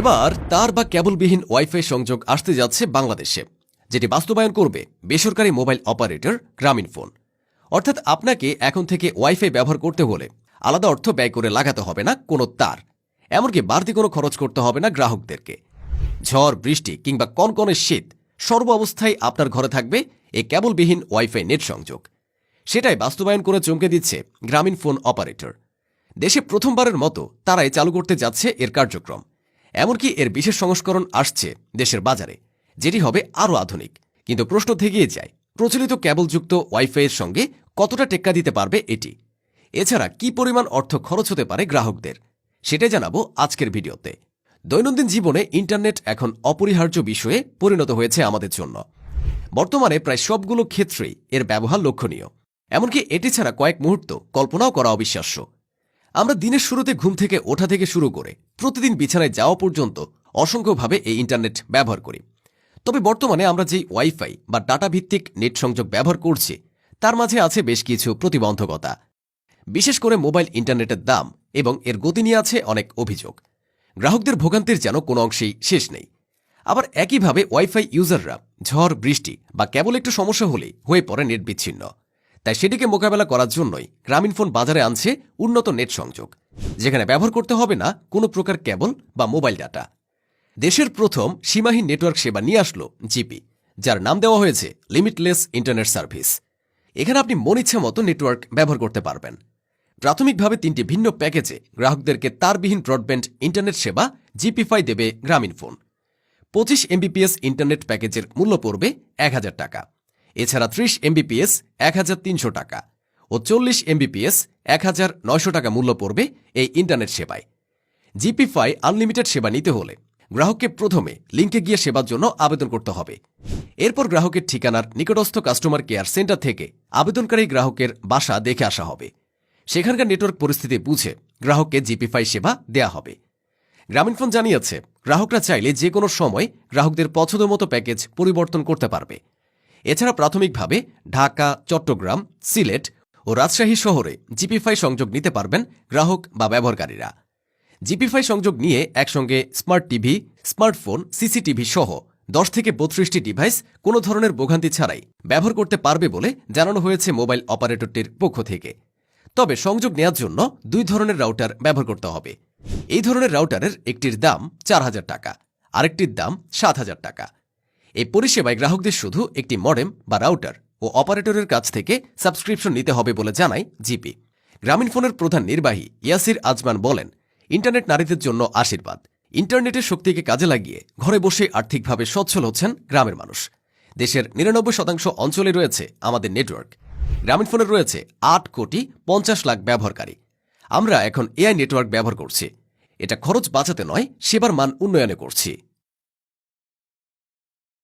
এবার তার বা কেবলবিহীন ওয়াইফাই সংযোগ আসতে যাচ্ছে বাংলাদেশে, যেটি বাস্তবায়ন করবে বেসরকারি মোবাইল অপারেটর গ্রামীণ ফোন। অর্থাৎ আপনাকে এখন থেকে ওয়াইফাই ব্যবহার করতে হলে আলাদা অর্থ ব্যয় করে লাগাতে হবে না কোনো তার। এমনকি বাড়তি কোনো খরচ করতে হবে না গ্রাহকদেরকে। ঝড়, বৃষ্টি কিংবা কনকনে শীত সর্ব অবস্থায় আপনার ঘরে থাকবে এই কেবলবিহীন ওয়াইফাই নেট সংযোগ। সেটাই বাস্তবায়ন করে চমকে দিচ্ছে গ্রামীণ ফোন অপারেটর। দেশে প্রথমবারের মতো তারাই চালু করতে যাচ্ছে এর কার্যক্রম। এমনকি এর বিশেষ সংস্করণ আসছে দেশের বাজারে, যেটি হবে আরও আধুনিক। কিন্তু প্রশ্ন থেকেই যায়, প্রচলিত কেবলযুক্ত ওয়াইফাইয়ের সঙ্গে কতটা টেক্কা দিতে পারবে এটি? এছাড়া কি পরিমাণ অর্থ খরচ হতে পারে গ্রাহকদের? সেটাই জানাব আজকের ভিডিওতে। দৈনন্দিন জীবনে ইন্টারনেট এখন অপরিহার্য বিষয়ে পরিণত হয়েছে আমাদের জন্য। বর্তমানে প্রায় সবগুলো ক্ষেত্রেই এর ব্যবহার লক্ষণীয়। এমনকি এটি ছাড়া কয়েক মুহূর্ত কল্পনাও করা অবিশ্বাস্য। আমরা দিনের শুরুতে ঘুম থেকে ওঠা থেকে শুরু করে প্রতিদিন বিছানায় যাওয়া পর্যন্ত অসংখ্যভাবে এই ইন্টারনেট ব্যবহার করি। তবে বর্তমানে আমরা যেই ওয়াইফাই বা ডাটা ভিত্তিক নেট সংযোগ ব্যবহার করছি, তার মাঝে আছে বেশ কিছু প্রতিবন্ধকতা। বিশেষ করে মোবাইল ইন্টারনেটের দাম এবং এর গতি নিয়ে আছে অনেক অভিযোগ। গ্রাহকদের ভোগান্তির যেন কোনো অংশেই শেষ নেই। আবার একইভাবে ওয়াইফাই ইউজাররা ঝড়, বৃষ্টি বা কেবল একটু সমস্যা হলেই হয়ে পড়ে নেট বিচ্ছিন্ন। তাই সেটিকে মোকাবেলা করার জন্যই গ্রামীণ ফোন বাজারে আনছে উন্নত নেট সংযোগ, যেখানে ব্যবহার করতে হবে না কোনো প্রকার কেবল বা মোবাইল ডাটা। দেশের প্রথম সীমাহীন নেটওয়ার্ক সেবা নিয়ে আসলো জিপি, যার নাম দেওয়া হয়েছে লিমিটলেস ইন্টারনেট সার্ভিস এখানে আপনি মন ইচ্ছা মতো নেটওয়ার্ক ব্যবহার করতে পারবেন। প্রাথমিকভাবে তিনটি ভিন্ন প্যাকেজে গ্রাহকদেরকে তারবিহীন ব্রডব্যান্ড ইন্টারনেট সেবা জিপিফাই দেবে গ্রামীণ ফোন। পঁচিশ এমবিপিএস ইন্টারনেট প্যাকেজের মূল্য পড়বে এক হাজার টাকা। এছাড়া ত্রিশ এমবিপিএস এক হাজার তিনশো টাকা ও চল্লিশ এমবিপিএস এক হাজার নয়শো টাকা মূল্য পড়বে এই ইন্টারনেট সেবায়। জিপিফাই আনলিমিটেড সেবা নিতে হলে গ্রাহককে প্রথমে লিঙ্কে গিয়ে সেবার জন্য আবেদন করতে হবে। এরপর গ্রাহকের ঠিকানার নিকটস্থ কাস্টমার কেয়ার সেন্টার থেকে আবেদনকারী গ্রাহকের বাসা দেখে আসা হবে। সেখানকার নেটওয়ার্ক পরিস্থিতি বুঝে গ্রাহককে জিপিফাই সেবা দেয়া হবে। গ্রামীণফোন জানিয়েছে, গ্রাহকরা চাইলে যে কোনো সময় গ্রাহকদের পছন্দমতো প্যাকেজ পরিবর্তন করতে পারবে। এছাড়া প্রাথমিকভাবে ঢাকা, চট্টগ্রাম, সিলেট ও রাজশাহী শহরে জিপিফাই সংযোগ নিতে পারবেন গ্রাহক বা ব্যবহারকারীরা। জিপিফাই সংযোগ নিয়ে একসঙ্গে স্মার্ট টিভি, স্মার্টফোন, সিসিটিভি সহ দশ থেকে বত্রিশটি ডিভাইস কোনো ধরনের ভোগান্তি ছাড়াই ব্যবহার করতে পারবে বলে জানানো হয়েছে মোবাইল অপারেটরটির পক্ষ থেকে। তবে সংযোগ নেওয়ার জন্য দুই ধরনের রাউটার ব্যবহার করতে হবে। এই ধরনের রাউটারের একটির দাম চার হাজার টাকা, আরেকটির দাম সাত হাজার টাকা। এই পরিষেবায় গ্রাহকদের শুধু একটি মডেম বা রাউটার ও অপারেটরের কাছ থেকে সাবস্ক্রিপশন নিতে হবে বলে জানায় জিপি। গ্রামীণ ফোনের প্রধান নির্বাহী ইয়াসির আজমান বলেন, ইন্টারনেট নারীদের জন্য আশীর্বাদ। ইন্টারনেটের শক্তিকে কাজে লাগিয়ে ঘরে বসে আর্থিকভাবে সচ্ছল হচ্ছেন গ্রামের মানুষ। দেশের নিরানব্বই শতাংশ অঞ্চলে রয়েছে আমাদের নেটওয়ার্ক। গ্রামীণ ফোনের রয়েছে আট কোটি পঞ্চাশ লাখ ব্যবহারকারী। আমরা এখন এআই নেটওয়ার্ক ব্যবহার করছি। এটা খরচ বাঁচাতে নয়, সেবার মান উন্নয়নে করছি।